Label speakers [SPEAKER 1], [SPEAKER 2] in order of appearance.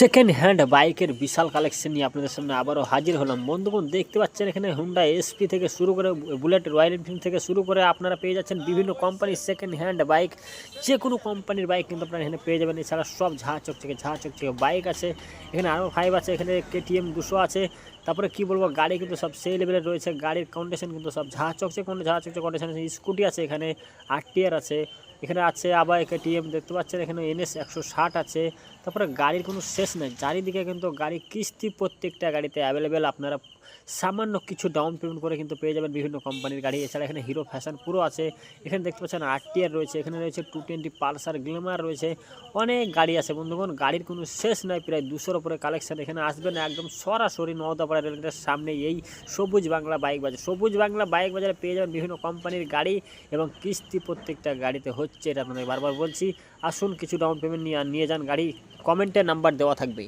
[SPEAKER 1] Second hand বাইকের বিশাল collection নিয়ে আপনাদের সামনে আবারও হাজির হলাম। বন্ধুগণ, দেখতে পাচ্ছেন এখানে হুন্ডা এসপি থেকে শুরু করে বুলেট রয়্যাল এনফিল্ড থেকে শুরু করে আপনারা পেয়ে যাচ্ছেন বিভিন্ন কোম্পানির সেকেন্ড হ্যান্ড বাইক যে কোনো কোম্পানির বাইক কিন্তু আপনারা এখানে পেয়ে যাবেন। এছাড়া সব ঝাঁ চকচকে ঝাঁ চকচকে বাইক আছে। এখানে আরও ফাইভ আছে, এখানে কেটিএম দুশো আছে। তারপরে কি বলব, গাড়ি কিন্তু সব সেই লেভেলের রয়েছে। গাড়ির কন্ডিশন কিন্তু সব ঝাঁ চকচে কোন ঝাঁ চকচে কন্ডিশন আছে। স্কুটি আছে এখানে আরটিআর আছে। এখানে আছে, আবার কেটিএম দেখতে পাচ্ছেন, এখানে এনএস একশো ষাট আছে। তারপরে গাড়ির কোনো শেষ নেই, চারিদিকে কিন্তু গাড়ি, কিস্তি প্রত্যেকটা গাড়িতে অ্যাভেলেবেল আপনারা সামান্য কিছু ডাউন পেমেন্ট করে কিন্তু পেয়ে যাবেন বিভিন্ন কোম্পানির গাড়ি। এছাড়া এখানে হিরো ফ্যাশন পুরো আছে। এখানে দেখতে পাচ্ছেন আরটিআর রয়েছে, এখানে রয়েছে টু টোয়েন্টি পালসার গ্ল্যামার রয়েছে। অনেক গাড়ি আছে বন্ধুগণ, গাড়ির কোনো শেষ নাই, প্রায় দুশোর উপরে কালেকশন এখানে আসবেন একদম সরাসরি নওদাপাড়া রেলগেটের সামনে, এই সবুজ বাংলা বাইক বাজার। সবুজ বাংলা বাইক বাজারে পেয়ে যাবেন বিভিন্ন কোম্পানির গাড়ি এবং কিস্তি প্রত্যেকটা গাড়িতে হচ্ছে, এটা আপনাদের বারবার বলছি। আসুন, কিছু ডাউন পেমেন্ট নিয়ে নিয়ে যান, গাড়ি কমেন্টে নাম্বার দেওয়া থাকবে।